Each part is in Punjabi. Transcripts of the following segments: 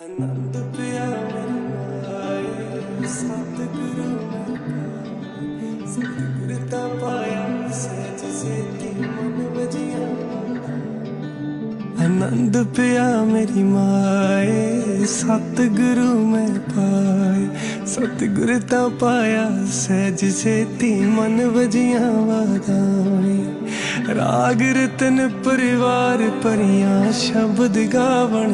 ਆਨੰਦ ਪਿਆ ਮਨਾਏ ਸਤਿਗੁਰੂ ਮੈਂ ਸਤਿਗੁਰ ਤਾਂ ਪਾਇਆ, ਸਹਿਜ ਸੇਤੀ ਮਨ ਵਜੀਆਂ। ਆਨੰਦ ਪਿਆ ਮੇਰੀ ਮਾਏ ਸਤਿਗੁਰੂ ਮੈਂ ਪਾਏ ਸਤਿਗੁਰ ਤਾਂ ਪਾਇਆ, ਸਹਿਜ ਸੇਤੀ ਮਨ ਵਜੀਆਂ ਵਾਦਾਂ ਰਾਗ ਰਤਨ ਪਰਿਵਾਰ ਪਰੀਆਂ ਸ਼ਬਦ ਗਾਵਣ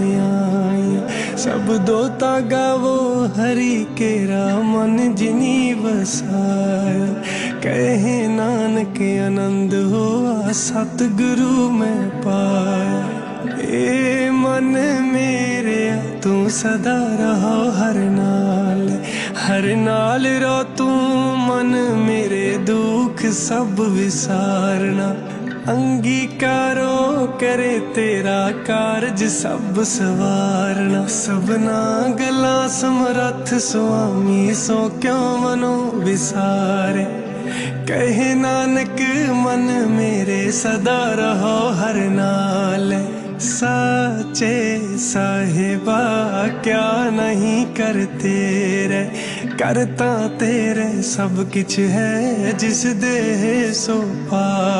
ਆਈਆਂ। ਸਭ ਦੋਤਾ ਗਾਵੋ ਹਰੀ ਕੇਰਾ ਮਨ ਜਿਨੀ ਵਸਾਇਆ। ਕਹੇ ਨਾਨਕ ਆਨੰਦ ਹੋਆ, ਸਤਿਗੁਰੂ ਮੈਂ ਪਾਇਆ। ਏ ਮਨ ਮੇਰੇ ਤੂੰ ਸਦਾ ਰਹੋ ਹਰ ਨਾਲ। ਹਰ ਨਾਲ ਰੋ ਤੂੰ, ਮਨ ਮੇਰੇ ਦੁੱਖ ਸਭ ਵਿਸਾਰਨਾ। ਅੰਗੀਕਾਰੋ ਕਰੇ ਤੇਰਾ ਕਾਰਜ ਸਭ ਸਵਾਰਨਾ ਸਭਨਾ ਗਲਾ ਸਮਰੱਥ ਸੁਆਮੀ ਸੋ ਕਿਉ ਮਨੋ ਵਿਸਾਰੇ ਕਹੇ ਨਾਨਕ ਮਨ ਮੇਰੇ ਸਦਾ ਰਹੋ ਹਰ ਨਾਲ ਸਾਚੇ ਸਾਹਿਬਾ ਕਿਆ ਨਹੀਂ ਕਰਤੇ ਰੇ ਕਰਤਾ ਤੇਰੇ ਸਭ ਕਿਛ ਹੈ ਜਿਸ ਦੇ ਸੋ ਪਾਵੇ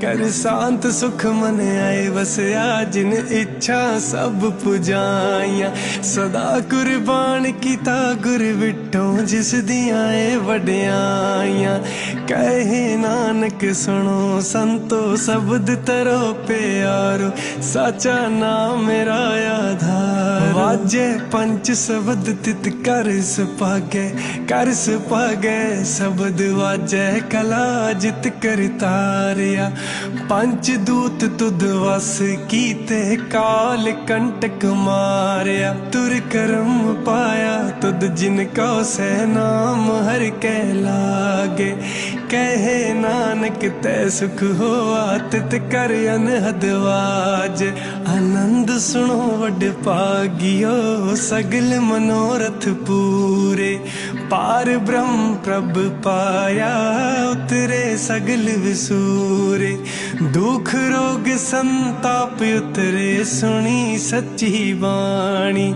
ਕਰ ਸ਼ਾਂਤ ਸੁਖ ਮਨ ਆਏ ਵਸਿਆ ਜਿਨ ਇੱਛਾ ਸਭ ਪੁਜਾਈਆਂ। ਸਦਾ ਕੁਰਬਾਨ ਕੀਤਾ ਗੁਰ ਵਿਟੋ ਜਿਸ ਦੀਆਂ ਏ ਵਡਿਆਈਆਂ। ਕਹੇ ਨਾਨਕ ਸੁਣੋ, ਸੰਤੋ ਸ਼ਬਦ ਤਰੋ ਪਿਆਰੋ, ਸਾਚਾ ਨਾਮ ਮੇਰਾ ਆਧਾਰ। ਵਾਜੇ ਪੰਜ ਸ਼ਬਦ ਤਿਤ ਕਰ ਸੁਪਾਗੇ ਕਰ ਸੁਪਾਗੇ ਸ਼ਬਦ ਵਾਜੇ ਕਲਾ ਜਿਤ ਕਰਤਾਰਿਆ ਪੰਜ ਦੂਤ ਤੁਧ ਵਸ ਕੀਤੇ, ਕਾਲ ਕੰਟਕ ਮਾਰਿਆ, ਤੁਰ ਕਰਮ ਪਾਇਆ, ਤੁਧ ਜਿਨ ਕੋ ਸਹਿ ਨਾਮ ਹਰ ਕਹਿ ਲਾਗੇ। ਕਹੇ ਨਾਨਕ, ਤੈ ਸੁਖ ਹੋਆ, ਤਿਤ ਕਰ ਅਨਹਦ ਵਾਜ। ਆਨੰਦ ਸੁਣੋ ਵੱਡ ਭਾਗਿਓ, ਸਗਲ ਮਨੋਰਥ ਪੂਰੇ। ਪਾਰ ਬ੍ਰਹਮ ਪ੍ਰਭ ਪਾਇਆ, ਉਤਰੇ ਸਗਲ ਵਿਸੂਰੇ। ਦੁਖ ਰੋਗ ਸੰਤਾਪ ਉਤਰੇ ਸੁਣੀ ਸੱਚੀ ਬਾਣੀ।